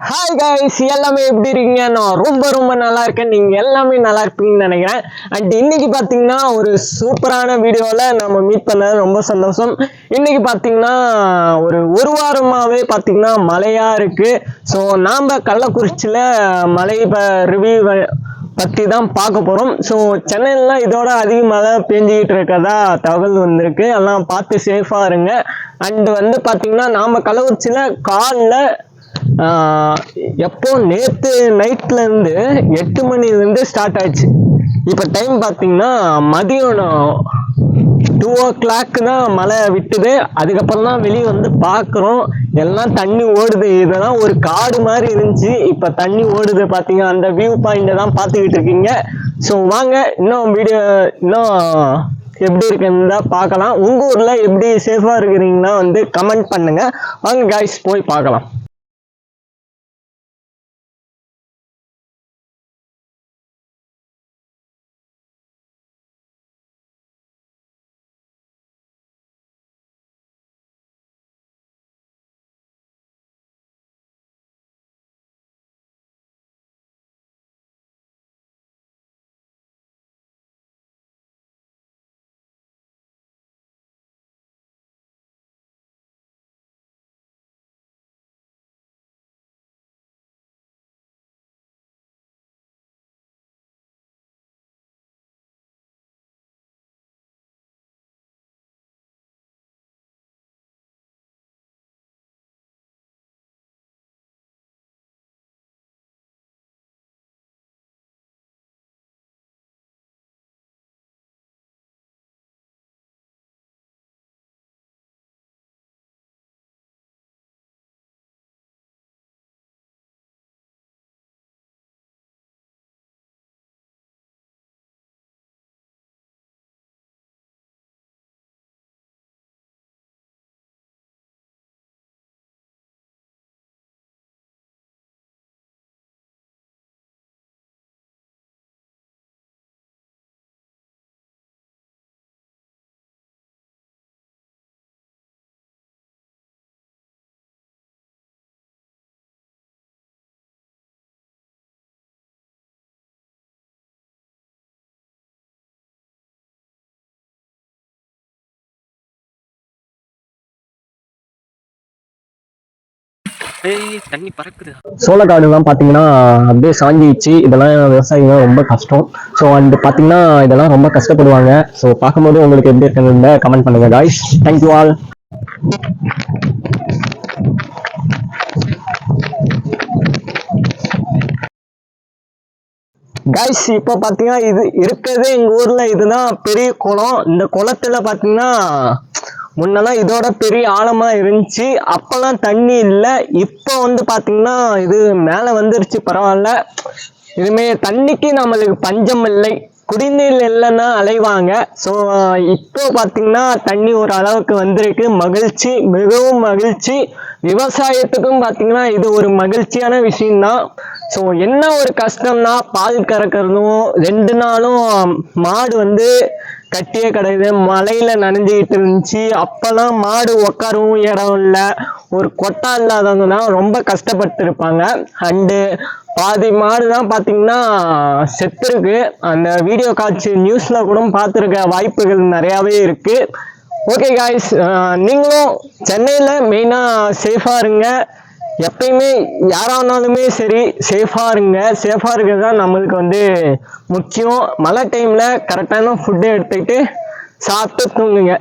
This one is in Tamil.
ஹாய் கைஸ் எல்லாமே எப்படி இருக்கீங்க? நான் ரொம்ப ரொம்ப நல்லா இருக்கேன். நீங்க எல்லாமே நல்லா இருப்பீங்கன்னு நினைக்கிறேன். அண்ட் இன்னைக்கு பார்த்தீங்கன்னா ஒரு சூப்பரான வீடியோவில் நம்ம மீட் பண்ணது ரொம்ப சந்தோஷம். இன்னைக்கு பார்த்தீங்கன்னா ஒரு ஒரு வாரமாகவே பார்த்தீங்கன்னா மழையா இருக்கு. ஸோ நாம் கள்ளக்குறிச்சியில் மழை ரிவ்யூ பற்றி தான் பார்க்க போகிறோம் ஸோ சென்னையிலாம் இதோட அதிகமாக பேஞ்சிக்கிட்டு பெஞ்சிக்கிட்டு இருக்கதா தகவல் வந்திருக்கு. எல்லாம் பார்த்து சேஃபாக இருங்க. அண்ட் வந்து பார்த்தீங்கன்னா நாம் கள்ளக்குறிச்சியில் காலில் எப்போ நேற்று நைட்லேருந்து எட்டு மணிலேருந்து ஸ்டார்ட் ஆயிடுச்சு. இப்போ டைம் பார்த்தீங்கன்னா மதியம் டூ ஓ கிளாக்கு தான் மழை விட்டுது. அதுக்கப்புறம் தான் வெளியே வந்து பார்க்குறோம் எல்லாம் தண்ணி ஓடுது. இதெல்லாம் ஒரு காடு மாதிரி இருந்துச்சு. இப்போ தண்ணி ஓடுது பார்த்தீங்க அந்த வியூ பாயிண்ட்டை தான் பார்த்துக்கிட்டு இருக்கீங்க. ஸோ வாங்க இன்னும் வீடியோ இன்னும் எப்படி இருக்குன்னு தான் பார்க்கலாம். உங்கள் ஊரில் எப்படி சேஃபாக இருக்கிறீங்கன்னா வந்து கமெண்ட் பண்ணுங்கள் வாங்க காய்ஸ் போய் பார்க்கலாம். தண்ணி பறக்குது. சோளக்காடுலாம் பார்த்தீங்கன்னா அப்படியே சாஞ்சிச்சு இதெல்லாம் விவசாயிகள் ரொம்ப கஷ்டம். ஸோ அண்ட் பார்த்தீங்கன்னா இதெல்லாம் ரொம்ப கஷ்டப்படுவாங்க. ஸோ பார்க்கும்போது உங்களுக்கு எப்படி இருக்குன்னு கமெண்ட் பண்ணுங்க காய்ஸ் தேங்க்யூ ஆல் கைஸ் இப்போ பார்த்தீங்கன்னா இது இருக்கிறதே எங்கள் ஊரில் இதுதான் பெரிய குளம். இந்த குளத்தில் பார்த்தீங்கன்னா முன்னெல்லாம் இதோட பெரிய ஆழமா இருந்துச்சு. அப்பெல்லாம் தண்ணி இல்லை. இப்போ வந்து பார்த்தீங்கன்னா இது மேலே வந்துருச்சு பரவாயில்ல. இதுமே தண்ணிக்கு நம்மளுக்கு பஞ்சம் இல்லை. குடிநீர் இல்லைன்னா அலைவாங்க. ஸோ இப்போ பார்த்தீங்கன்னா தண்ணி ஒரு அளவுக்கு வந்திருக்கு. மகிழ்ச்சி மிகவும் மகிழ்ச்சி. விவசாயத்துக்கும் பார்த்தீங்கன்னா இது ஒரு மகிழ்ச்சியான விஷயம்தான். ஸோ என்ன ஒரு கஷ்டம்னா பால் கறக்கிறதும் ரெண்டு நாளும் மாடு வந்து கட்டியே கிடையாது மழையில நனைஞ்சுக்கிட்டு இருந்துச்சு. அப்பெல்லாம் மாடு உட்காரவும் இடம் இல்லை. ஒரு கொட்டா இல்லாதவங்க தான் ரொம்ப கஷ்டப்பட்டு இருப்பாங்க அண்டு பாதி மாடு தான் பார்த்தீங்கன்னா செத்துருக்கு. அந்த வீடியோ காட்சி நியூஸில் கூட பார்த்துருக்க வாய்ப்புகள் நிறையாவே இருக்குது ஓகே காய்ஸ் நீங்களும் சென்னையில் மெயினாக சேஃபாக இருங்க. எப்பயுமே யாரானாலுமே சரி சேஃபாக இருங்க. சேஃபாக இருக்கிறது தான் நம்மளுக்கு வந்து முக்கியம். மழை டைமில் கரெக்டான ஃபுட்டு எடுத்துக்கிட்டு சாப்பிட்டு தூங்குங்க.